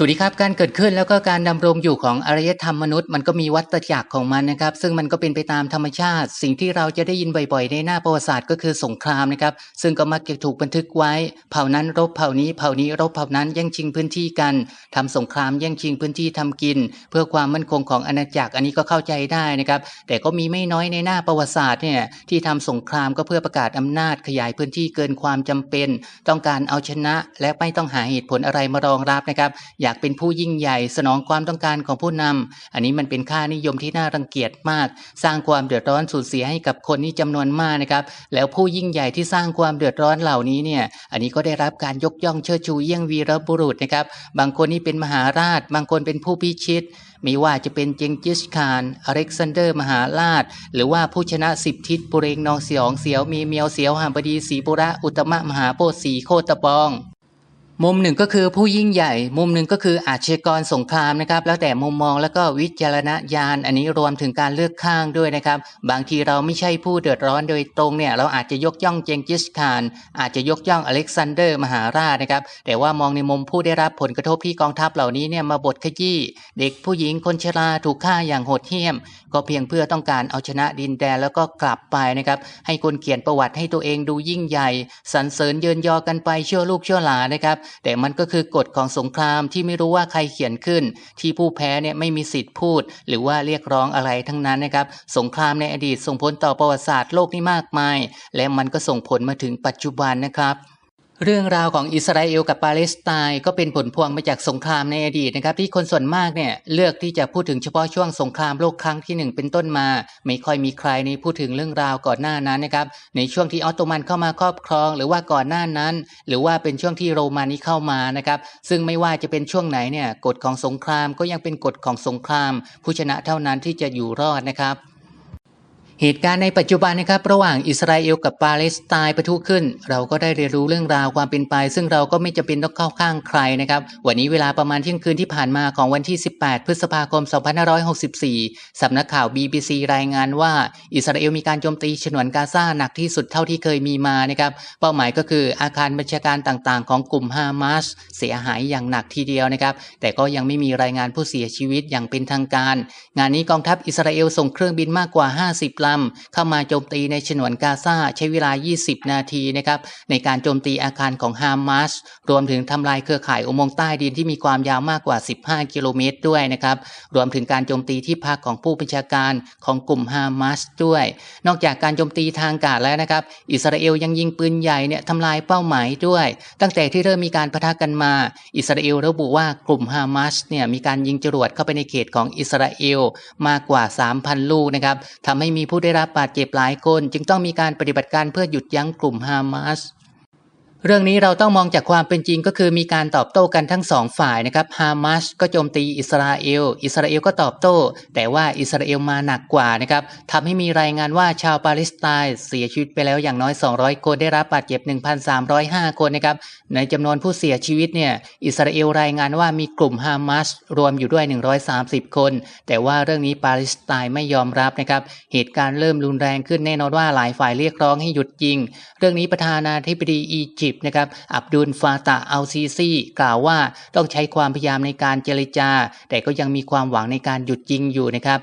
สวัสดีครับ การเกิดขึ้นแล้วก็การดำรงอยู่ของอารยธรรมมนุษย์มันก็มีวัฏจักรของมันนะครับ ซึ่งมันก็เป็นไปตามธรรมชาติ สิ่งที่เราจะได้ยินบ่อยๆ ในหน้าประวัติศาสตร์ก็คือสงครามนะครับ ซึ่งก็มักจะถูกบันทึกไว้ เผ่านั้นรบเผ่านี้เผ่านี้รบเผ่านั้นแย่งชิงพื้นที่กันทำสงครามแย่งชิงพื้นที่ทำกิน เพื่อความมั่นคงของอาณาจักรอันนี้ก็เข้าใจได้นะครับ แต่ก็มีไม่น้อยในหน้าประวัติศาสตร์เนี่ยที่ทำสงครามก็เพื่อประกาศอำนาจขยายพื้นที่เกินความจำเป็น ต้องการเอาชนะและไม่ต้องหาเหตุผลอะไรมารองรับนะครับอยาากเป็นผู้ยิ่งใหญ่ สนองความต้องการของผู้นำอันนี้มันเป็นค่านิยมที่น่ารังเกียจมาก สร้างความเดือดร้อนสูญเสียให้กับคนนี่จำนวนมากนะครับ แล้วผู้ยิ่งใหญ่ที่สร้างความเดือดร้อนเหล่านี้เนี่ย อันนี้ก็ได้รับการยกย่องเชิดชูเยี่ยงวีรบุรุษนะครับ บางคนนี่เป็นมหาราช บางคนเป็นผู้พิชิตไม่ว่าจะเป็นเจงกิสข่าน อเล็กซานเดอร์ มหาราช หรือว่าผู้ชนะสิบทิศปุเรงนองเสียงเสียวมีเมียวเสียวหามบดีศรีปุระ อุตมะมหาโพธิ์ศรีโคตะปอง มุมหนึ่งก็คือผู้ยิ่งใหญ่ มุมหนึ่งก็คืออาชญากรสงครามนะครับ แล้วแต่มุมมองแล้วก็วิจารณญาณอันนี้รวมถึงการเลือกข้างด้วยนะครับ บางทีเราไม่ใช่ผู้เดือดร้อนโดยตรงเนี่ยเราอาจจะยกย่องเจงกิสข่าน อาจจะยกย่องอเล็กซานเดอร์ มหาราชนะครับ แต่ว่ามองในมุมผู้ได้รับผลกระทบที่กองทัพเหล่านี้เนี่ยมาบดขยี้เด็กผู้หญิงคนชราถูกฆ่าอย่างโหดเหี้ยม ก็เพียงเพื่อต้องการเอาชนะดินแดนแล้วก็กลับไปนะครับให้คนเขียนประวัติให้ตัวเองดูยิ่งใหญ่สรรเสริญเยินยอกันไปเชั่วลูกเชั่วหลานนะครับแต่มันก็คือกฎของสงครามที่ไม่รู้ว่าใครเขียนขึ้น ที่ผู้แพ้เนี่ยไม่มีสิทธิ์พูด หรือว่าเรียกร้องอะไรทั้งนั้นนะครับ สงครามในอดีตส่งผลต่อประวัติศาสตร์โลกนี่มากมาย และมันก็ส่งผลมาถึงปัจจุบันนะครับ เรื่องราวของอิสราเอลกับปาเลสไตน์ก็เป็นผลพวงมาจากสงครามในอดีตนะครับ ที่คนส่วนมากเนี่ยเลือกที่จะพูดถึงเฉพาะช่วงสงครามโลกครั้งที่หนึ่งเป็นต้นมา ไม่ค่อยมีใครในพูดถึงเรื่องราวก่อนหน้านั้นนะครับในช่วงที่ออตโตมันเข้ามาครอบครอง หรือว่าก่อนหน้านั้น หรือว่าเป็นช่วงที่โรมานีเข้ามานะครับซึ่งไม่ว่าจะเป็นช่วงไหนเนี่ยกฎของสงครามก็ยังเป็นกฎของสงคราม ผู้ชนะเท่านั้นที่จะอยู่รอดนะครับ เหตุการณ์ในปัจจุบันนะครับระหว่างอิสราเอลกับปาเลสไตน์ประทุขึ้น เราก็ได้เรียนรู้เรื่องราวความเป็นไป ซึ่งเราก็ไม่จำเป็นต้องเข้าข้างใครนะครับ วันนี้เวลาประมาณเที่ยงคืนที่ผ่านมาของวันที่ 18 พฤษภาคม 2564 สำนักข่าว BBC รายงานว่า อิสราเอลมีการโจมตีฉนวนกาซาหนักที่สุดเท่าที่เคยมีมานะครับเป้าหมายก็คืออาคารบัญชาการต่างๆ ของกลุ่มฮามาสเสียหายอย่างหนักทีเดียวนะครับแต่ก็ยังไม่มีรายงานผู้เสียชีวิตอย่างเป็นทางการ งานนี้กองทัพอิสราเอลส่งเครื่องบินมากกว่า 50ลำเข้ามาโจมตีในฉนวนกาซาใช้เวลา 20 นาทีนะครับในการโจมตีอาคารของฮามาสรวมถึงทำลายเครือข่ายอุโมงค์ใต้ดินที่มีความยาวมากกว่า 15 กิโลเมตรด้วยนะครับรวมถึงการโจมตีที่พักของผู้บัญชาการของกลุ่มฮามาสด้วย นอกจากการโจมตีทางอากาศแล้วนะครับ อิสราเอลยังยิงปืนใหญ่เนี่ยทำลายเป้าหมายด้วย ตั้งแต่ที่เริ่มมีการปะทะกันมา อิสราเอลระบุว่ากลุ่มฮามาสเนี่ยมีการยิงจรวดเข้าไปในเขตของอิสราเอลมากกว่า 3,000 ลูกนะครับทำให้มีผู้ได้รับบาดเจ็บหลายคน จึงต้องมีการปฏิบัติการเพื่อหยุดยั้งกลุ่มฮามาส เรื่องนี้เราต้องมองจากความเป็นจริงก็คือมีการตอบโต้กันทั้งสองฝ่ายนะครับฮามาสก็โจมตีอิสราเอล อิสราเอลก็ตอบโต้ แต่ว่าอิสราเอลมาหนักกว่านะครับทำให้มีรายงานว่าชาวปาเลสไตน์เสียชีวิตไปแล้วอย่างน้อย 200 คนได้รับบาดเจ็บ 1,305 คนนะครับในจำนวนผู้เสียชีวิตเนี่ยอิสราเอลรายงานว่ามีกลุ่มฮามาสรวมอยู่ด้วย 130 คน แต่ว่าเรื่องนี้ปาเลสไตน์ไม่ยอมรับนะครับเหตุการณ์เริ่มรุนแรงขึ้นแน่นอนว่าหลายฝ่ายเรียกร้องให้หยุดยิง เรื่องนี้ประธานาธิบดีอียิปต์นะครับอับดุลฟาตาอัลซีซีกล่าวว่าต้องใช้ความพยายามในการเจรจา แต่ก็ยังมีความหวังในการหยุดยิงอยู่นะครับ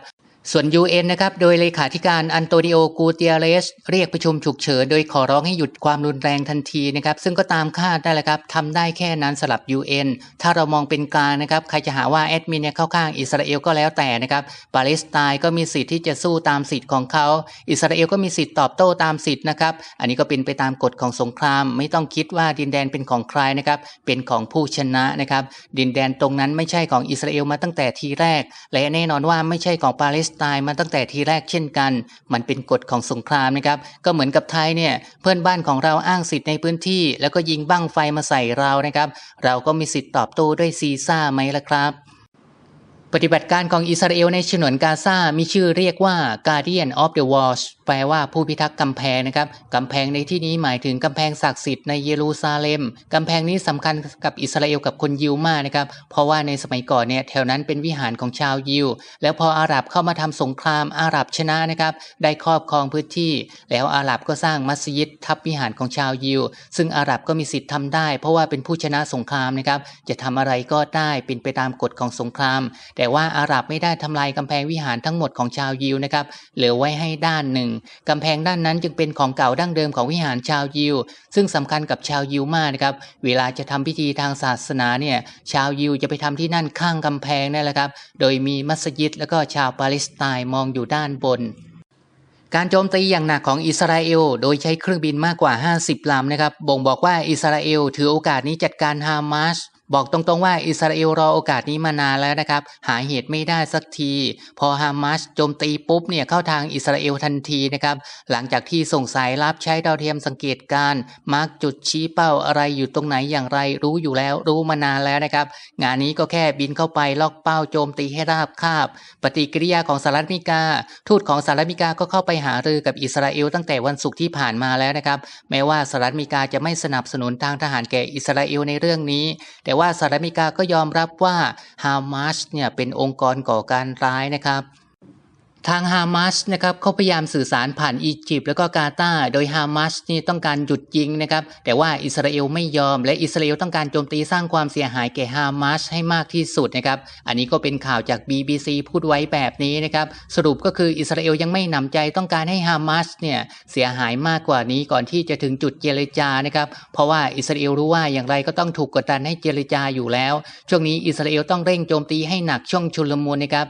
ส่วน UN นะครับ โดยเลขาธิการอันโตนิโอ กูเตียเรส เรียกประชุมฉุกเฉิน โดยขอร้องให้หยุดความรุนแรงทันทีนะครับ ซึ่งก็ตามคาดได้แหละครับทำได้แค่นั้นสำหรับ UN ถ้าเรามองเป็นกลางนะครับ ใครจะหาว่าแอดมินเนี่ยเข้าข้างอิสราเอลก็แล้วแต่นะครับ ปาเลสไตน์ก็มีสิทธิ์ที่จะสู้ตามสิทธิ์ของเขา อิสราเอลก็มีสิทธิ์ตอบโต้ตามสิทธิ์นะครับ อันนี้ก็เป็นไปตามกฎของสงคราม ไม่ต้องคิดว่าดินแดนเป็นของใครนะครับ เป็นของผู้ชนะนะครับ ดินแดนตรงนั้นไม่ใช่ของอิสราเอลมาตั้งแต่ทีแรก และแน่นอนว่าไม่ใช่ของปาเลสไตน์มาตั้งแต่ทีแรกเช่นกัน มันเป็นกฎของสงครามนะครับ ก็เหมือนกับไทยเนี่ยเพื่อนบ้านของเราอ้างสิทธิ์ในพื้นที่ แล้วก็ยิงบั้งไฟมาใส่เรานะครับ เราก็มีสิทธิ์ตอบโต้ด้วยซีซ่าไหมล่ะครับ ปฏิบัติการของอิสราเอลในฉนวนกาซา มีชื่อเรียกว่า Guardian of the Walls แปลว่าผู้พิทักษ์กำแพงนะครับ กำแพงในที่นี้หมายถึงกำแพงศักดิ์สิทธิ์ในเยรูซาเล็ม กำแพงนี้สำคัญกับอิสราเอลกับคนยิวมากนะครับ เพราะว่าในสมัยก่อนเนี่ยแถวนั้นเป็นวิหารของชาวยิว แล้วพออาหรับเข้ามาทำสงครามอาหรับชนะนะครับ ได้ครอบครองพื้นที่ แล้วอาหรับก็สร้างมัสยิดทับวิหารของชาวยิว ซึ่งอาหรับก็มีสิทธิ์ทำได้ เพราะว่าเป็นผู้ชนะสงครามนะครับ จะทำอะไรก็ได้เป็นไปตามกฎของสงคราม แต่แต่ว่าอาหรับไม่ได้ทำลายกำแพงวิหารทั้งหมดของชาวยิวนะครับเหลือไว้ให้ด้านหนึ่งกำแพงด้านนั้นจึงเป็นของเก่าดั้งเดิมของวิหารชาวยิว ซึ่งสำคัญกับชาวยิวมากนะครับเวลาจะทำพิธีทางศาสนาเนี่ยชาวยิวจะไปทำที่นั่นข้างกำแพงนั่นแหละครับโดยมีมัสยิดแล้วก็ชาวปาเลสไตน์มองอยู่ด้านบนการโจมตีอย่างหนักของอิสราเอล โดยใช้เครื่องบินมากกว่า 50 ลำนะครับ บ่งบอกว่าอิสราเอลถือโอกาสนี้จัดการฮามาส บอกตรงๆว่าอิสราเอลรอโอกาสนี้มานานแล้วนะครับ หาเหตุไม่ได้สักที พอฮามาสโจมตีปุ๊บเนี่ยเข้าทางอิสราเอลทันทีนะครับ หลังจากที่ส่งสายลับใช้ดาวเทียมสังเกตการมาร์กจุดชี้เป้าอะไรอยู่ตรงไหนอย่างไรรู้อยู่แล้วรู้มานานแล้วนะครับ งานนี้ก็แค่บินเข้าไปล็อกเป้าโจมตีให้ราบคาบ ปฏิกิริยาของสหรัฐอเมริกา ทูตของสหรัฐอเมริกาก็เข้าไปหารือกับอิสราเอลตั้งแต่วันศุกร์ที่ผ่านมาแล้วนะครับแม้ว่าสหรัฐอเมริกาจะไม่สนับสนุนทางทหารแก่อิสราเอลในเรื่องนี้ แต่ว่าสหรัฐอเมริกาก็ยอมรับว่าฮามาสเนี่ยเป็นองค์กรก่อการร้ายนะครับ ทางฮามาสนะครับเขาพยายามสื่อสารผ่านอียิปต์แล้วก็กาตาร์โดยฮามาสนี่ต้องการหยุดยิงนะครับ แต่ว่าอิสราเอลไม่ยอม และอิสราเอลต้องการโจมตีสร้างความเสียหายแก่ฮามาสให้มากที่สุดนะครับ อันนี้ก็เป็นข่าวจาก BBC พูดไว้แบบนี้นะครับ สรุปก็คืออิสราเอลยังไม่หนำใจต้องการให้ฮามาสเนี่ยเสียหายมากกว่านี้ก่อนที่จะถึงจุดเจรจานะครับ เพราะว่าอิสราเอลรู้ว่าอย่างไรก็ต้องถูกกดดันให้เจรจาอยู่แล้ว ช่วงนี้อิสราเอลต้องเร่งโจมตีให้หนักช่วงชุลมุนนะครับ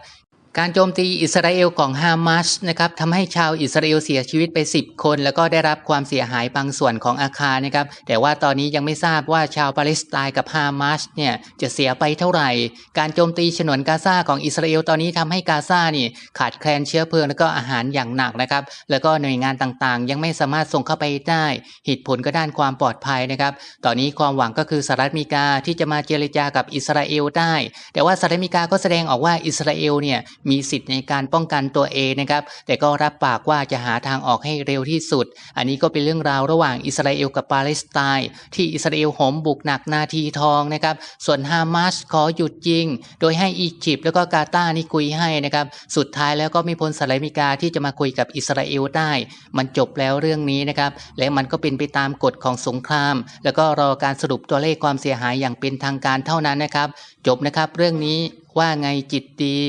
การโจมตีอิสราเอลของฮามาสนะครับทำให้ชาวอิสราเอลเสียชีวิตไป 10 คน แล้วก็ได้รับความเสียหายบางส่วนของอาคารนะครับแต่ว่าตอนนี้ยังไม่ทราบว่าชาวปาเลสไตน์กับฮามาสเนี่ยจะเสียไปเท่าไหร่ การโจมตีฉนวนกาซาของอิสราเอลตอนนี้ทำให้กาซานี่ขาดแคลนเชื้อเพลิงแล้วก็อาหารอย่างหนักนะครับแล้วก็หน่วยงานต่างๆ ยังไม่สามารถส่งเข้าไปได้เหตุผลก็ด้านความปลอดภัยนะครับตอนนี้ความหวังก็คือสหรัฐอเมริกาที่จะมาเจรจากับอิสราเอลได้ แต่ว่าสหรัฐอเมริกาก็แสดงออกว่าอิสราเอลเนี่ยมีสิทธิ์ในการป้องกันตัวเองนะครับ แต่ก็รับปากว่าจะหาทางออกให้เร็วที่สุด อันนี้ก็เป็นเรื่องราวระหว่างอิสราเอลกับปาเลสไตน์ที่อิสราเอลโหมบุกหนักนาทีทองนะครับ ส่วนฮามาสขอหยุดยิง โดยให้อียิปต์แล้วก็กาตาร์นี่คุยให้นะครับ สุดท้ายแล้วก็ไม่พ้นสหรัฐอเมริกาที่จะมาคุยกับอิสราเอลได้ มันจบแล้วเรื่องนี้นะครับ และมันก็เป็นไปตามกฎของสงคราม แล้วก็รอการสรุปตัวเลขความเสียหายอย่างเป็นทางการเท่านั้นนะครับ จบนะครับเรื่องนี้ว่าไงจิตดี